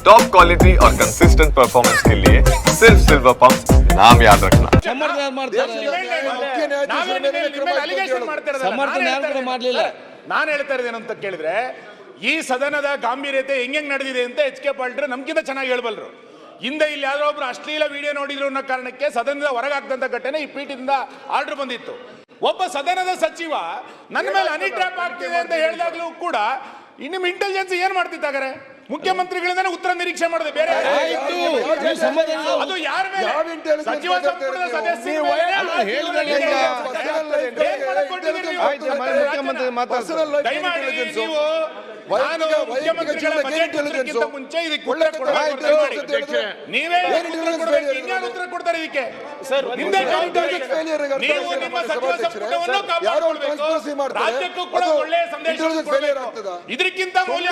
Top quality और consistent performance के लिए सिर्फ सिल्वर पंप नाम याद रखना ಸಮರ್ಥನೆ ಯಾರು ಮಾಡ್ತಾರೆ ಮುಖ್ಯ ನ್ಯಾಯಾಧೀಶರ ಮೇಲೆ ಕ್ರಮ ಆಯ್ತು ಅಂತ ಹೇಳೋದು. ಸಮರ್ಥನೆ ಯಾರು ಕೂಡ ಮಾಡ್ಲಿಲ್ಲ. ನಾನು ಹೇಳ್ತಾ ಇರೋದೇನು ಅಂತ ಕೇಳಿದ್ರೆ ಈ ಸದನದ ಗಾಂಭೀರ್ಯತೆ ಹೆಂಗ್ ಹೆಂಗ್ ನಡೆದಿದೆ ಅಂತ ಎಚ್ ಕೆ ಪಾಲ್ಟ್ರು ನಮ್ಗಿಂತ ಚೆನ್ನಾಗಿ ಹೇಳ್ಬಲ್ರು ಹಿಂದೆ ಇಲ್ಲಿ ಯಾರೋ ಒಬ್ರು ಅಶ್ಲೀಲ ವಿಡಿಯೋ ನೋಡಿದ್ರು ಅನ್ನೋ ಕಾರಣಕ್ಕೆ ಸದನದ ಹೊರಗಾಗ್ದಂತ ಘಟನೆ ಈ ಪೀಠದಿಂದ ಆರ್ಡರ್ ಬಂದಿತ್ತು ಒಬ್ಬ ಸದನದ ಸಚಿವ ನನ್ನ ಮೇಲೆ ಹನಿ ಟ್ರ್ಯಾಪ್ ಆಗ್ತಿದೆ ಅಂತ ಹೇಳಿದಾಗ್ಲೂ ಕೂಡ ನಿಮ್ಮ ಇಂಟೆಲಿಜೆನ್ಸ್ ಏನ್ ಮಾಡ್ತಿದ್ದಾಗಾರೆ ಮುಖ್ಯಮಂತ್ರಿಗಳಿಂದ ಉತ್ತರ ನಿರೀಕ್ಷೆ ಮಾಡಿದೆ ಬೇರೆ ಅದು ಯಾರ ಮೇಲೆ? ಸಚಿವ ಸಂಪುಟದ. ಉತ್ತರಕ್ಕಿಂತ ಮುಂಚೆ ಇದಕ್ಕೆ ನೀವೇ ಉತ್ತರ ಕೊಡ್ತಾರೆ ಇದಕ್ಕೆ? ನೀವು ನಿಮ್ಮ ಸಚಿವ. ಸಂಪುಟವನ್ನು ಮಾಡ್ತಾರೆ. ರಾಜ್ಯಕ್ಕೂ ಕೂಡ ಒಳ್ಳೆಯ ಸಂದೇಶ? ಇದಕ್ಕಿಂತ ಮೌಲ್ಯ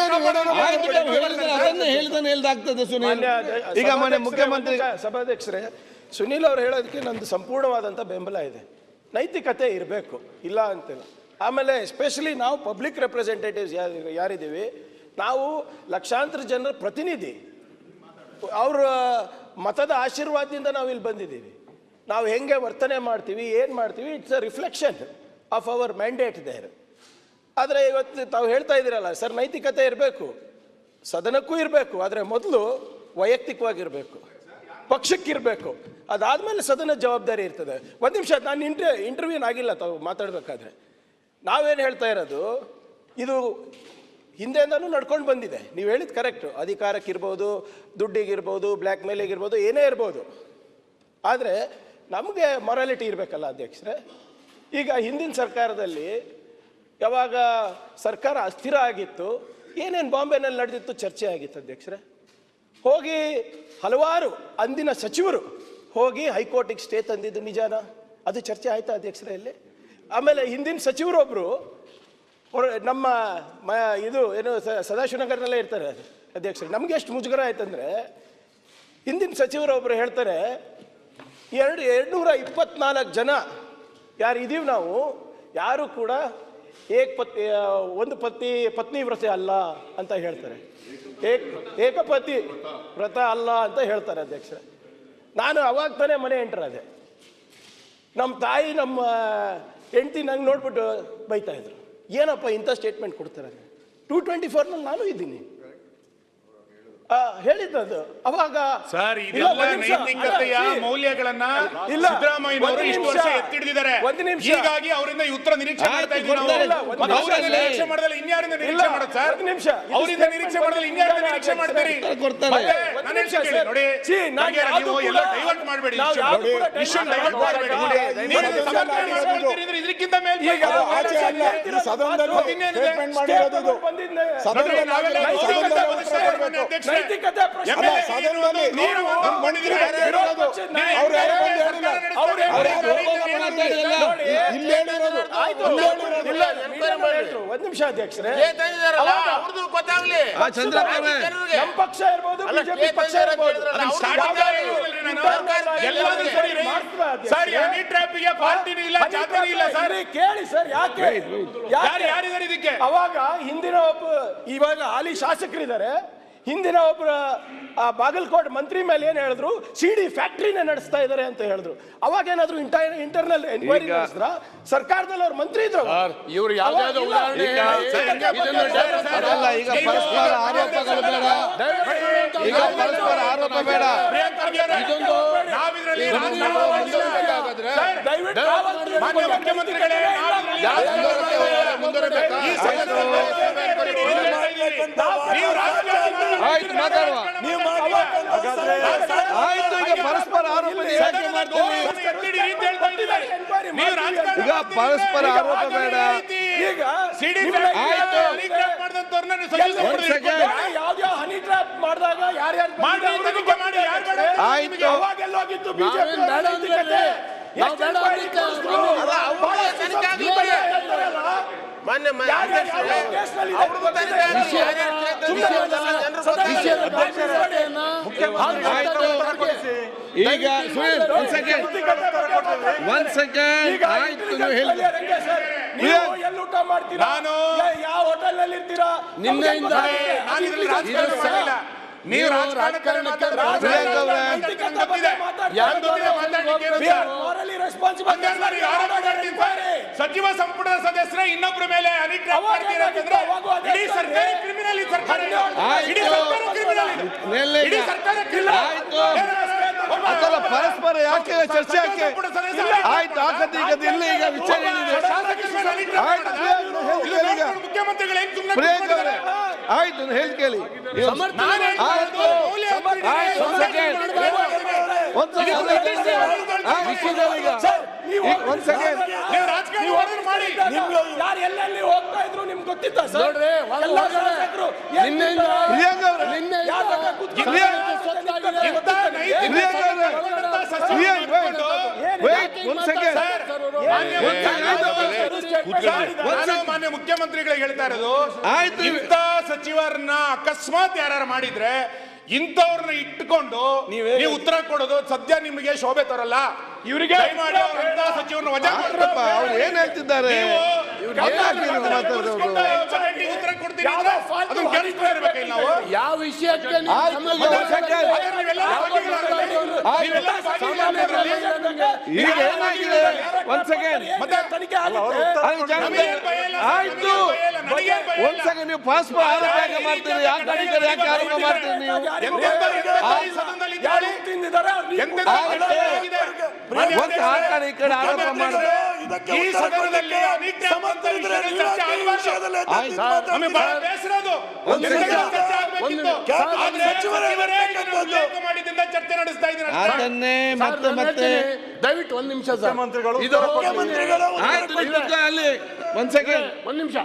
ಅದನ್ನೇ ಹೇಳಿದಾನೆ ಹೇಳ್ದಾಗ್ತದೆ ಸುನೀಲ್. ಈಗ ಮನೆ ಮುಖ್ಯಮಂತ್ರಿ ಸಭಾಧ್ಯಕ್ಷರೇ ಸುನೀಲ್ ಅವ್ರು ಹೇಳೋದಕ್ಕೆ ನಂದು ಸಂಪೂರ್ಣವಾದಂಥ ಬೆಂಬಲ ಇದೆ. ನೈತಿಕತೆ ಇರಬೇಕು ಇಲ್ಲ ಅಂತಿಲ್ಲ. ಆಮೇಲೆ ಎಸ್ಪೆಷಲಿ ನಾವು ಪಬ್ಲಿಕ್ ರೆಪ್ರೆಸೆಂಟೇಟಿವ್ಸ್ ಯಾರಿದ್ದೀವಿ ನಾವು ಲಕ್ಷಾಂತರ ಜನರ ಪ್ರತಿನಿಧಿ. ಅವರ ಮತದ ಆಶೀರ್ವಾದದಿಂದ ನಾವು ಇಲ್ಲಿ ಬಂದಿದ್ದೀವಿ. ನಾವು ಹೆಂಗೆ ವರ್ತನೆ ಮಾಡ್ತೀವಿ ಏನು ಮಾಡ್ತೀವಿ it's a reflection of our mandate there ಆದರೆ ಇವತ್ತು ತಾವು ಹೇಳ್ತಾ ಇದ್ದೀರಲ್ಲ ಸರ್ ನೈತಿಕತೆ ಇರಬೇಕು ಸದನಕ್ಕೂ ಇರಬೇಕು, ಆದರೆ ಮೊದಲು ವೈಯಕ್ತಿಕವಾಗಿರಬೇಕು, ಪಕ್ಷಕ್ಕಿರಬೇಕು. ಅದಾದಮೇಲೆ ಸದನ ಜವಾಬ್ದಾರಿ ಇರ್ತದೆ. ಒಂದು ನಿಮಿಷ, ನಾನು ಇಂಟ್ರ, ಇಂಟರ್ವ್ಯೂನ್ ಆಗಿಲ್ಲ ತಾವು ಮಾತಾಡಬೇಕಾದ್ರೆ. ನಾವೇನು ಹೇಳ್ತಾ ಇರೋದು, ಇದು ಹಿಂದೆಯಿಂದನೂ ನಡ್ಕೊಂಡು ಬಂದಿದೆ. ನೀವು ಹೇಳಿದ ಕರೆಕ್ಟು. ಅಧಿಕಾರಕ್ಕಿರ್ಬೋದು, ದುಡ್ಡಿಗಿರ್ಬೋದು, ಬ್ಲ್ಯಾಕ್ ಮೇಲಿಗಿರ್ಬೋದು, ಏನೇ ಇರ್ಬೋದು. ಆದರೆ ನಮಗೆ ಮೊರಾಲಿಟಿ ಇರಬೇಕಲ್ಲ ಅಧ್ಯಕ್ಷರೇ. ಈಗ ಹಿಂದಿನ ಸರ್ಕಾರದಲ್ಲಿ ಯಾವಾಗ ಸರ್ಕಾರ ಅಸ್ಥಿರ ಆಗಿತ್ತು ಏನೇನು ಬಾಂಬೆನಲ್ಲಿ ನಡೆದಿತ್ತು ಚರ್ಚೆ ಆಗಿತ್ತು ಅಧ್ಯಕ್ಷರೇ? ಹೋಗಿ ಹಲವಾರು ಅಂದಿನ ಸಚಿವರು ಹೋಗಿ ಹೈಕೋರ್ಟಿಗೆ ಸ್ಟೇ ತಂದಿದ್ದು ನಿಜಾನ? ಅದು ಚರ್ಚೆ ಆಯ್ತಾ ಅಧ್ಯಕ್ಷರೇ ಇಲ್ಲಿ? ಆಮೇಲೆ ಹಿಂದಿನ ಸಚಿವರೊಬ್ಬರು ನಮ್ಮ ಮ ಇದು ಏನು ಸದಾಶಿವನಗರನಲ್ಲೇ ಇರ್ತಾರೆ ಅಧ್ಯಕ್ಷರೇ. ನಮ್ಗೆ ಎಷ್ಟು ಮುಜುಗರ ಆಯ್ತಂದ್ರೆ ಹಿಂದಿನ ಸಚಿವರೊಬ್ಬರು ಹೇಳ್ತಾರೆ, ಎರಡು, ಎರಡುನೂರ ಇಪ್ಪತ್ನಾಲ್ಕು ಜನ ಯಾರು ಇದೀವಿ ನಾವು, ಯಾರು ಕೂಡ ಏಕ್ ಪತ್ನಿ ಒಂದು ಪತಿ ಪತ್ನಿ ವ್ರತ ಅಲ್ಲ ಅಂತ ಹೇಳ್ತಾರೆ. ಏಕ್ ಏಕಪತಿ ವ್ರತ ಅಲ್ಲ ಅಂತ ಹೇಳ್ತಾರೆ ಅಧ್ಯಕ್ಷ. ನಾನು ಅವಾಗ ತಾನೇ ಮನೆ ಎಂಟ್ರಾದೆ ನಮ್ಮ ತಾಯಿ, ನಮ್ಮ ಹೆಂಡತಿ ನಂಗೆ ನೋಡ್ಬಿಟ್ಟು ಬೈತಾ ಇದ್ರು. ಏನಪ್ಪ ಇಂಥ ಸ್ಟೇಟ್ಮೆಂಟ್ ಕೊಡ್ತಾರೆ ಟೂ ಟ್ವೆಂಟಿ ಫೋರ್ನಲ್ಲಿ ನಾನು ಇದ್ದೀನಿ. ಹೇಳಿದ್ದದು ಅವಾಗ ಸರ್ ಇದೆಲ್ಲ. ನೈತಿಕತೆಯ ಮೌಲ್ಯಗಳನ್ನ ಸಿದ್ದರಾಮಯ್ಯನವರು ಒಂದು ಇಷ್ಟು ವರ್ಷ ಎತ್ತಿಡಿದಿದ್ದಾರೆ ಒಂದು ನಿಮಿಷ. ಹೀಗಾಗಿ ಅವರಿಂದ ಈ ಉತ್ತರ ನಿರೀಕ್ಷೆ ಮಾಡ್ತಾ ಇದ್ದೀವಿ. ನಾವು. ಅವರಿಂದ. ನಿರೀಕ್ಷೆ ಮಾಡದಲ್ಲ ಇನ್ಯಾರಿಂದ ನಿರೀಕ್ಷೆ ಮಾಡೋದು ಸರ್ ಒಂದು ನಿಮಿಷ. ಅವರಿಂದ ನಿರೀಕ್ಷೆ ಮಾಡದಲ್ಲ. ಇನ್ಯಾರಿಂದ ನಿರೀಕ್ಷೆ. ಮಾಡ್ತೀರಿ ಕೊಡ್ತಾರೆ. ಮತ್ತೆ ಒಂದು ನಾನು ನಿಮಿಷ ಹೇಳ್ತೀನಿ ಕೇಳಿ. ನೋಡಿ ಸಿ ನಾನು ಭಾಗ್ಯರ, ನೀವು ಎಲ್ಲ ಡೈವರ್ಟ್ ಮಾಡಬೇಡಿ ಕೂಡ ಡೈವರ್ಟ್ ಮಾಡಬೇಡಿ. ನೀವು ಸಮರ್ಥನೆ ಮಾಡ್ಕೊಳ್ತೀರಿ ಅಂದ್ರೆ ಇದಕ್ಕಿಂತ ಮೇಲೆ ಈಗ ಆಚೆ ಅಲ್ಲ, ಸದನದಲ್ಲಿ ಇನ್ನೇನಿದೆ? ಮಾಡಿರೋದು. ಸದನದಲ್ಲಿ ನಾವೆಲ್ಲ ಗೌರವದಿಂದ ಉತ್ತರ ಬದುಕ್ತಾ ಇರೋದು ಕೊಡ್ಬೇಕು. ನೈತಿಕತೆ ಪ್ರಶ್ನೆ. ಸದನದಲ್ಲಿ ಬಂದಿದ್ದೀರಿ. ಅವ್ರು ಯಾರು ಬಂದು ಹೇಳಿಲ್ಲ. ಅವ್ರು ಇಲ್ಲಿ ಹೇಳಿರೋದು. ಆಯ್ತು. ಇಲ್ಲ, ಒಂದ್ ನಿಮಿಷ ಅಧ್ಯಕ್ಷರೇ ಅವ್ರದ್ದು ಗೊತ್ತಾಗ್ಲಿ ಆ ನಮ್ಮ ಪಕ್ಷ ಇರ್ಬೋದು ಬಿಜೆಪಿ ಪಕ್ಷ ಇರ್ಬೋದು ಸರಿ ಹನಿ ಪಾರ್ಟಿನೂ ಇಲ್ಲ ಜಾತಿನೂ ಇಲ್ಲ ಸರ್ ಕೇಳಿ ಸರ್ ಯಾಕೆ ಯಾರು ಯಾರಿದ್ದಾರೆ ಇದಕ್ಕೆ ಅವಾಗ ಹಿಂದಿನ ಒಬ್ಬ ಇವಾಗ ಹಾಲಿ ಶಾಸಕರಿದ್ದಾರೆ ಹಿಂದಿನ ಒಬ್ಬರ ಆ ಬಾಗಲಕೋಟೆ ಮಂತ್ರಿ ಮೇಲೆ ಏನ್ ಹೇಳಿದ್ರು? ಸಿಡಿ ಫ್ಯಾಕ್ಟ್ರಿನೇ ನಡೆಸ್ತಾ ಇದ್ದಾರೆ ಅಂತ ಹೇಳಿದ್ರು. ಅವಾಗ ಏನಾದ್ರು ಇಂಟರ್ನಲ್ ಎನ್ಕ್ವೈರಿ ನಡೆಸಿದ್ರ? ಸರ್ಕಾರದಲ್ಲಿ ಅವ್ರ ಮಂತ್ರಿ ಇದ್ರು ಇವರು ಯಾವ್ದಾದ್ರು ಈಗ ಪರಸ್ಪರ ಆರೋಪಗಳು ಬೇಡ. ಈಗ ಪರಸ್ಪರ ಆರೋಪ ಬೇಡ. ಇದೊಂದು ಮುಂದುವರಿಬೇಕಾ? ಈ ಸದನದಲ್ಲಿ ನೀವು ರಾಜಕಾರಣ ಆಯ್ತು ಮಾತಾಡುವ. ಆಯ್ತು ಈಗ ಪರಸ್ಪರ ಆರೋಪ ಯಾಕೆ ರಾಜಕಾರಣ ಈಗ ಪರಸ್ಪರ ಆರೋಪ ಬೇಡ. ಈಗ ಸಿಡಿ ಆಯ್ತು. ಮಾಡಿದಂತವ್ರನ್ನ ಒಂದ್ ಮಾಡಿದ ಯಾವ ಯಾವ ಹನಿ ಟ್ರಾಪ್ ಮಾಡಿದಾಗ ಯಾರ್ಯಾರು ಮಾಡಿ, ತನಿಖೆ ಮಾಡಿ, ಯಾರು ಬೇಡ? ಆಯ್ತು. ಅಲ್ಲ. ಮಾನ್ಯ. ಈಗ ಒಂದ್ ಸೆಕೆಂಡ್ ಒಂದ್ ಸೆಕೆಂಡ್ ಆಯ್ತು ನೀವು ಹೇಳಿ. ನೀವು ಎಲ್ಲಿ ಊಟ ಮಾಡ್ತೀರಾ? ನಾನು- ಯಾವ ಹೋಟೆಲ್ನಲ್ಲಿ ಇರ್ತೀರಾ? ನಿನ್ನೆಯಿಂದ ನೀವು ರಾಜಕಾರಣಕ್ಕೆ. ಸಚಿವ ಸಂಪುಟದ ಸದಸ್ಯರ ಇನ್ನೊಬ್ಬರ ಮೇಲೆ ಕ್ರಿಮಿನಲ್ ಸರ್ಕಾರ ಅದಲ್ಲ ಪರಸ್ಪರ ಯಾಕೆ ಚರ್ಚೆ ಯಾಕೆ ಆಯ್ತು. ಆಗದೆ ಈಗ ಇಲ್ಲಿ ಈಗ ವಿಚಾರ ಒಬ್ಬ ಏನಿದೆ ಶಾಸಕರ ಮೇಲೆ ಅನಿಟ್ರಾಪ್ ಆಯ್ತು, ಮಾಡೋದಾ? ಪ್ರಿಯಾಂಕ ಇದು ಹೇಳ್ತೀನಿ ಈಗ. ನೋಡ್ಕೊಂಡು ಮುಖ್ಯಮಂತ್ರಿಗಳು ಹೆಂಗ್ ಸುಮ್ನೆ ಪ್ರಿಯಾಂಕ ಅವರೇ ಕೂತ್ಕೊಂಡಿದ್ದಾರೆ? ಆಯ್ತು ಹೇಳಿ ಕೇಳಿ. ಒಂದ್ ಸೆಕೆಂಡ್. ನಿನ್ನೆ ಯಾರ್ ಬೇಕಾ ಕೂತ್ಕೊಂಡು ಪ್ರಿಯಾಂಕ- ಸ್ವತ್ತಾಗಿದೆ. ಇಂಥ ನೈತಿಕ ಪ್ರಿಯಾಂಕ ಅವರೇ ಸಚಿವರನ್ನ ಸಚಿವರು ಪ್ರಿಯಾಂಕ ಮಾಡ್ಕೊಂಡು ವೇಟ್ ಒಂದ್ ಸೆಕೆಂಡ್ ಸರ್, ಮಾನ್ಯ ಮುಖ್ಯಮಂತ್ರಿಗಳಿಗೆ ಹೇಳ್ತಾ ಇರೋದು. ಆಯ್ತು. ಇಂಥ ಸಚಿವರನ್ನ ಅಕಸ್ಮಾತ್ ಯಾರು ಮಾಡಿದ್ರೆ ಇಂಥವ್ರನ್ನ ಇಟ್ಕೊಂಡು ನೀವು ಉತ್ತರ ಕೊಡೋದು ಸದ್ಯ ನಿಮಗೆ ಶೋಭೆ ತರಲ್ಲ. ಇವರಿಗೆ ಸಚಿವರನ್ನ ವಜಾ ಏನ್ ಹೇಳ್ತಿದ್ದಾರೆ? ಉತ್ತರ ಇರ್ಬೇಕಿಲ್ಲ ನಾವು ಯಾವ ವಿಷಯಕ್ಕೆ ನೀವು ಆಯ್ತು, ನಮಗೆ ಒಂದ್ ಹೋಗಲ್ಲ. ಸೆಕೆಂಡ್. ಹಾಗಾದ್ರೆ ನೀವೆಲ್ಲ ಭಾಗಿಗಳಾದ್ರಲ್ಲಿ? ನೀವೆಲ್ಲ ಭಾಗಿಗಳಾದ್ರಲ್ಲಿ? ಈಗ ಏನಾಗಿದೆ? ಒಂದ್ ಸೆಕೆಂಡ್ ತನಿಖೆ ಆಯ್ತು. ಒಂದ್ ಸೆಕೆಂಡ್ ನೀವು ಪಾಸ್ ಆರೋಪ ಯಾಕೆ ಮಾಡ್ತೀರಿ? ಯಾಕೆ ಗಡಿಗರು ಯಾಕೆ ಆರೋಪ ಮಾಡ್ತೀರಿ ನೀವು? ಒಂದು ಈ ಕಡೆ ಆರೋಪ ಮಾಡಿ. ಈ ಸದನದಲ್ಲಿ ಚರ್ಚೆ ನಡೆಸ್ತಾ ಇದ್ದೀನಿ. ಅದನ್ನೇ ಮತ್ತೆ ಮತ್ತೆ ದಯವಿಟ್ಟು ಒಂದ್ ನಿಮಿಷ ಸರ್. ಇದು ಆಯ್ತು ನೀವು ಕೂತ್ಕೊಳ್ಳಿ ಅಲ್ಲಿ ಒಂದ್ ಸೆಕೆಂಡ್ ಒಂದ್ ನಿಮಿಷ.